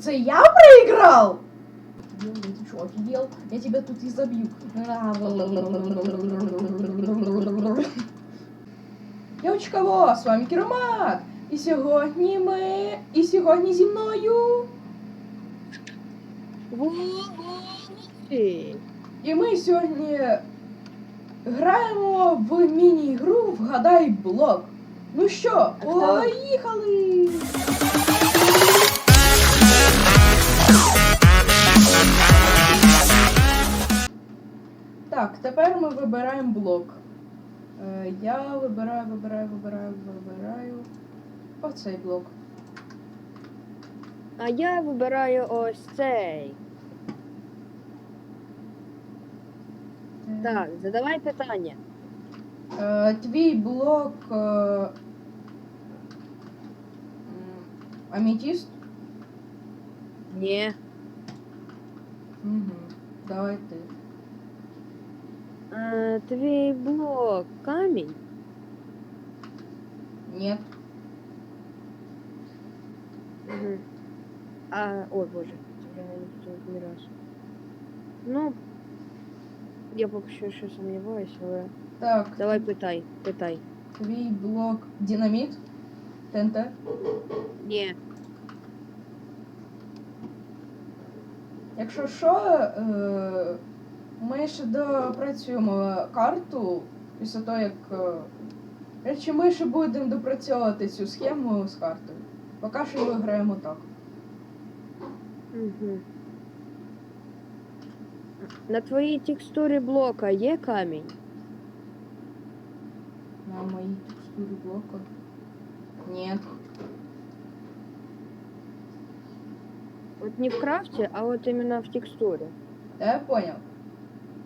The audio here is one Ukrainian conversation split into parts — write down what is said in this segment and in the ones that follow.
Це я проиграл? Дел, да ты что, офигел? Я тебя тут и забью. Йочкаво, з вами Кіромат. І сьогодні ми. І сьогодні зі мною. Ти. І ми сьогодні граємо в міні-гру Вгадай блок. Ну що, так. поїхали! Так, тепер ми вибираємо блок. Е, я вибираю, вибираю, вибираю, вибираю. Оцей блок. А я вибираю ось цей. Так, задавай питання. Е, твій блок. Е, аметіст? Ні. Угу. Давай ти. А, твій блок камінь? Нет. Угу. А, ой, боже, я не хотів ні раз. Ну, я поки що ще сумніваюся, але. Так, Давай питай, питай. твій блок динаміт? ТНТ? Ні. Якщо що, е, ми ще допрацюємо карту після того, як. Речі, ми ще будемо допрацьовувати цю схему з картою. Поки що ми граємо так. Угу. На твоїй текстурі блока є камінь? На моїй текстурі блока. Нет. От не в крафті, а от іменно в текстурі. Да, я понял.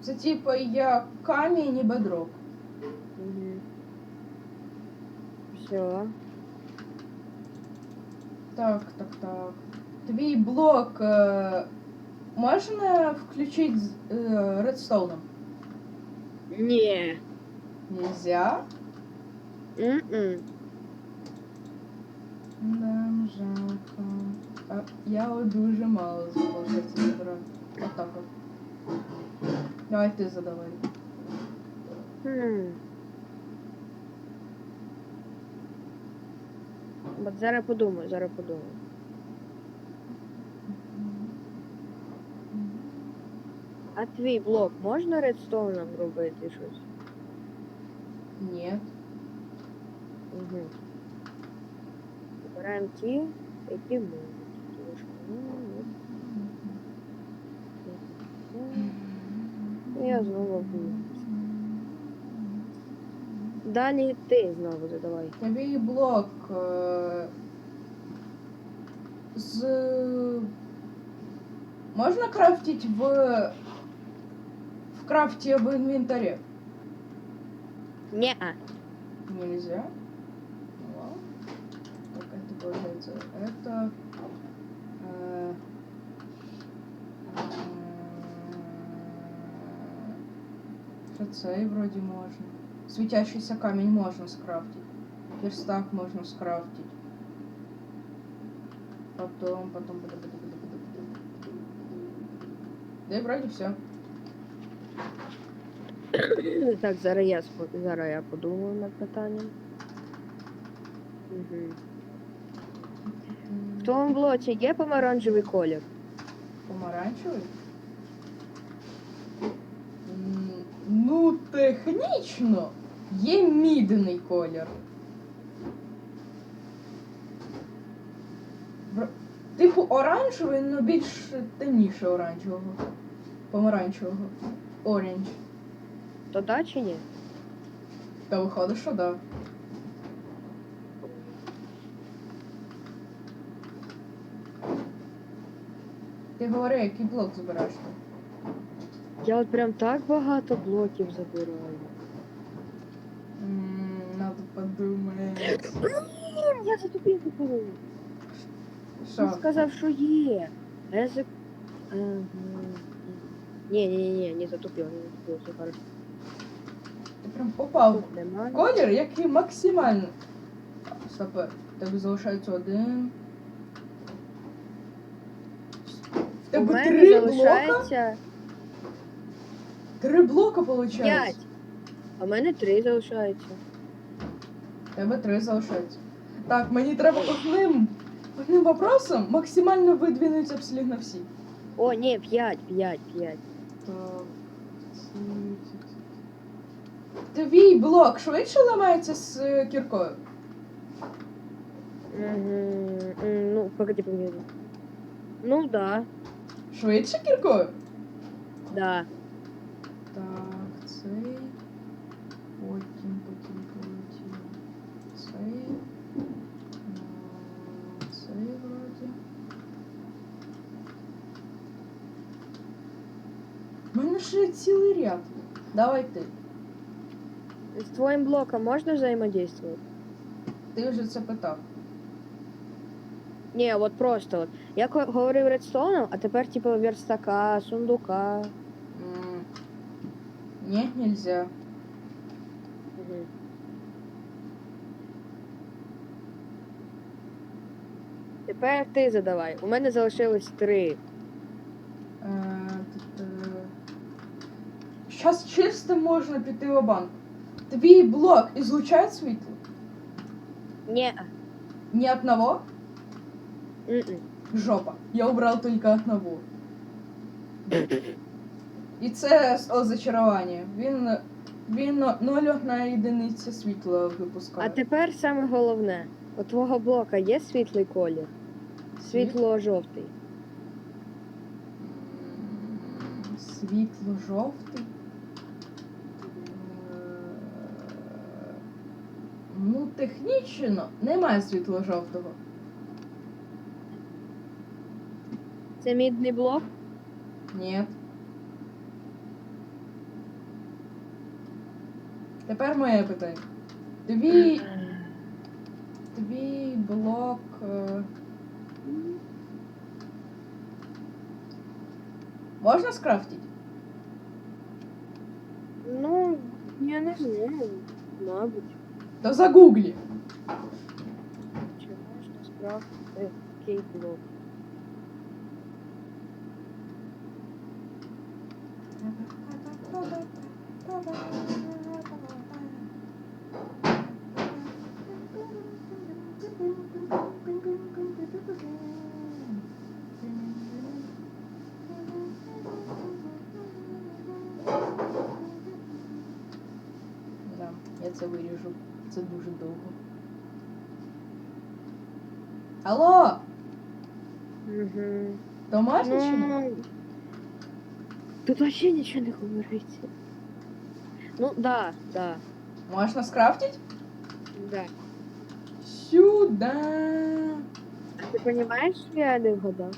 Це типа я камінь і бедрок. Угу. Все. Так, так, так. Твій блок е, можна включити з е, редстоуном? Ні. Нельзя? М-м. Да, жалко. А я от дуже мало залишиться забрати. Отак от. Давай ти задавай. Хм. От зараз подумаю, зараз подумаю. А твій блок можна редстоуном робити щось? Ні. Угу. Вибираємо ті, які можуть. Я знову буду. Далі ти знову задавай. Твій блок е, з. Можна крафтити в. В крафті в інвентарі? Ні-а. Нельзя. Ну ладно. Так, это получается. Это. м, Шацей вроде можно. Светящийся камень можно скрафтить. Верстак можно скрафтить. Потом, потом, потом, потом, потом, потом, потом. Да и вроде все. Так, зараз я, спо- зараз я подумаю над питанням. Угу. В твоєму блоці є помаранчевий колір? Помаранчевий? Ну, технічно є мідний колір. Типу оранжевий, але більш темніше оранжевого. Помаранчевого. Оранж. То да чи ні? Та виходить, що да. Ти говори, який блок збираєш ти? Я от прям так багато блоків забираю. М, Надо подумати. Блін, я затупив тупив. Що? Він сказав, що є. А я за... Ага. Ні, ні, ні, ні, не затупив, не затупив, все хорошо. Ти прям попав. Тут немає. Колір, який максимально. Стоп, тебе залишається один. В У тебе мене три блока? залишається Три блока, виходить. п'ять. А в мене три залишається. В тебе три залишаються. Так, мені треба одним, одним вопросом максимально видвинути абсолютно всі. О, ні, п'ять, п'ять, п'ять. Так. Твій блок швидше ламається з е, кіркою? Мгм, м, Ну, погоди, погоди. Ну да, Швидше кіркою? да. Так, цей. Потім, потім полетів. Цей. Цей вроді. У мене ще цілий ряд. Давай ти. З твоїм блоком можна взаимодействовать? Ти вже це питав. Ні, от просто от. Я говорив редстоуном, а тепер типу верстака, сундука. Ні, нельзя. Мгм. Тепер ти задавай. У мене залишилось три. Зараз чисто можна піти в банк. Твій блок излучає світло? Ні. Ни одного? Жопа. Я убрал только одного. І це з- зачарування. Він, він ноль одна єдиниця світла випускає. А тепер саме головне. У твого блока є світлий колір? Світло-жовтий. Світло-жовтий. Ну, технічно немає світло-жовтого. Це мідний блок? Ні. Тепер моє питання. Твій, твій блок. е, Можна скрафтити? Ну, я не знаю. Мабуть. То загуглі. Чи можна скрафтити кейк-блок? Це виріжу. Це дуже довго. Алло! Угу. Домашнє чи не? Тут вообще нічого не говориться. Ну, да, да, Можна скрафтити? да. Сюда. Ти розумієш, що я не вгадав?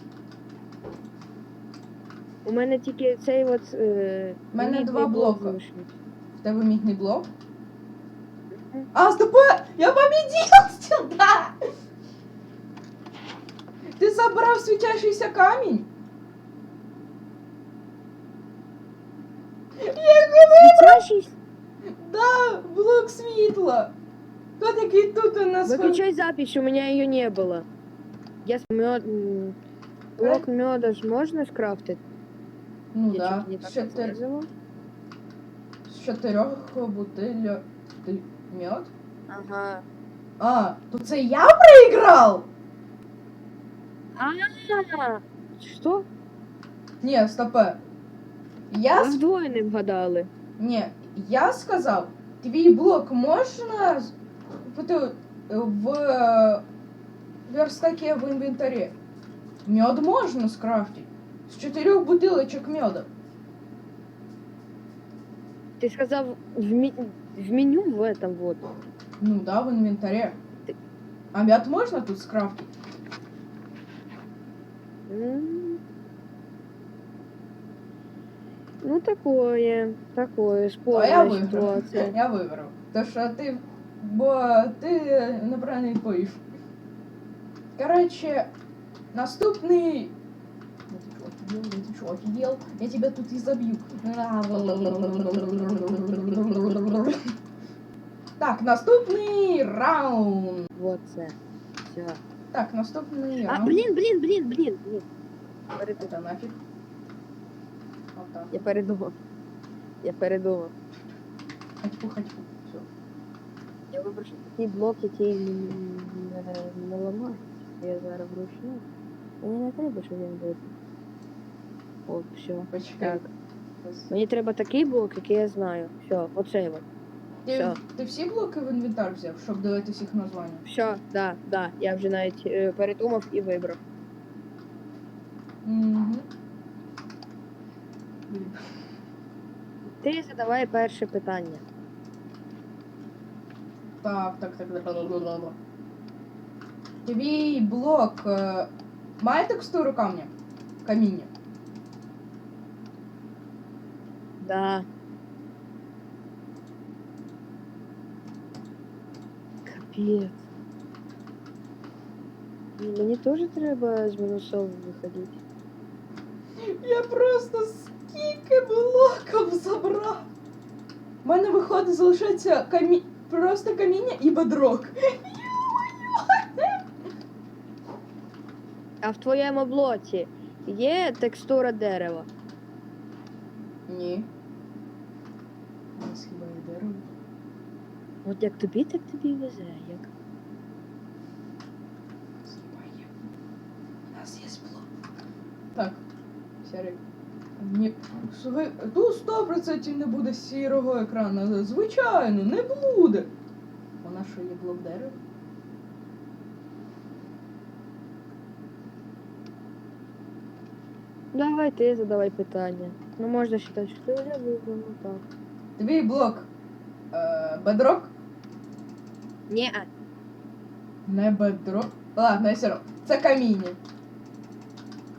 У мене тільки цей от. Е, У мене два блок блока. В тебе мідний блок? Мгм. А, стоп! Я победил сюда! Ты забрал светящийся камень? Я його Світящийся? Да, блок світла. Тот, який тут у нас. Выключай запись, у меня ее не было. Я с мед... Блок меда ж можно скрафтить? Ну Я да. чуть не так З чотир... сказала. з чотирьох бутиль ти- мед. Ага. А, то це я проіграв? А, что? Ні, стопе. Я Ви с- вдвоє не вгадали. Ні, я сказав, твій блок можна з- бути в е, верстаке в інвентарі. Мед можна скрафтити. З чотирьох бутилочок меда. Ты сказал в, ми- в меню в этом вот. Ну да, в інвентарі. Ти- А мед можна тут скрафтити? М. Ну, такое, такое, То я спорная виграв. ситуация. Я виграв. То що ти. Бо ти неправильно відповів. Коротше, наступний. Я ты чё, офигел? Я ты чё, офигел? Я тебя тут и забью. Так, наступний раунд. Вот це. Все. Так, наступний А, раунд. блин, блин, блин, блин, блин. Передумав. Это нафиг. Вот так. Я передумав. Я передумав. Ходьбу, ходьбу. Все. Я вибрав що такий блок, який не, не, не ламає. Я зараз вручну. Мені не треба, щоб він був. О, все. Почекай. Так. Мені треба такий блок, який я знаю. Все, оцей от. Ти, Все. ти всі блоки в інвентар взяв, щоб дивитися їх названня? Все, да, да. Я вже навіть е, передумав і вибрав. Угу. Ти задавай перше питання. Так, так, так, так. ла-ла-ла-ла. Твій блок е, має текстуру камня? Каміння. Да. Капець. Ну, Мені теж треба з мінусов виходити. Я просто скільки блоків забрав. У мене виходить, залишається камі... просто каміння і бедрок. А в твоєму блоці є текстура дерева? Ні. У нас хіба є дерево? От як тобі, так тобі везе. Як... Хіба є. У нас є блок. Так, сірий. Ні, слухай, тут 100% не буде сірого екрану. Звичайно, не буде. Вона що є блок дерева? Давай ти задавай питання. Ну можна вважати, що ти вже вибрав, ну так. Твій блок. Е, бедрок? Ні, Не бедрок. Ладно, я все одно. Це каміння.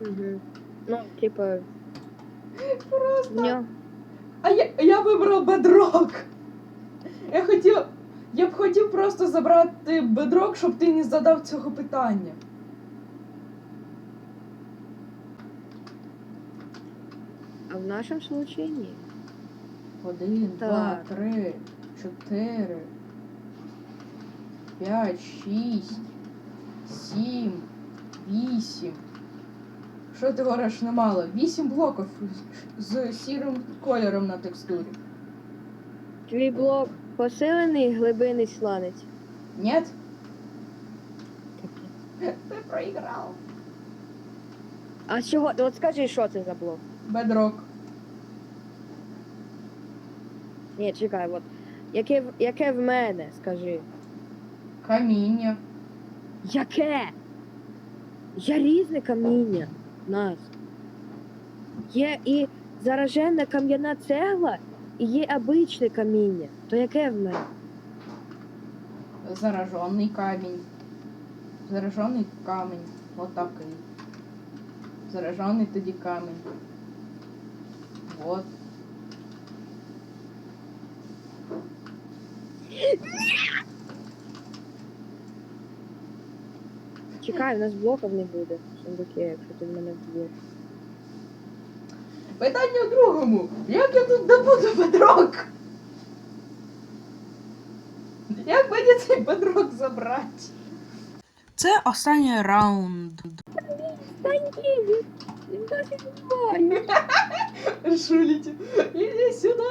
угу. Ну, типа, Просто. нього. А я, я вибрав бедрок. Я хотів. Я б хотів просто забрати бедрок, щоб ти не задав цього питання. А в нашому случаї ні. Один, два, Так. три, чотири, п'ять, шість, сім, вісім. Що ти говориш немало? Вісім блоків з сірим кольором на текстурі. Твій блок посилений глибинний сланець. Нет? Ти проіграв. А чого? От скажи, що це за блок? Бедрок. Ні, чекай, от. Яке, в- яке в мене, скажи. Каміння. Яке? Я різне каміння. Нас. Є і заражена кам'яна цегла, і є обичне каміння. То яке в мене? Заражений камінь. Заражений камінь. Вот такий. Заражений тоді камінь. Вот. Чекай, у нас блоків не буде. в сундуке, якщо ти в мене вб'єш. Питання у другому. Як я тут добуду бедрок? Як мені цей бедрок забрати? Це останній раунд. Та ні, він, досить. Шулите. Іди сюди.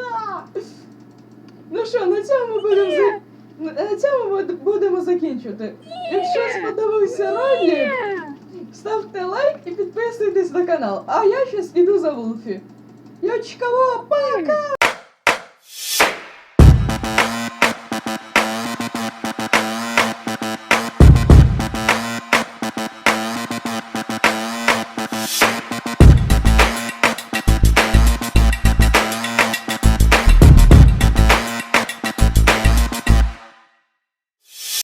Ну що, на цьому будемо за... на цьому будемо закінчувати. Якщо сподобався ролик, ставте лайк і підписуйтесь на канал. А я щас іду за Вулфі. Йочкаво, пока!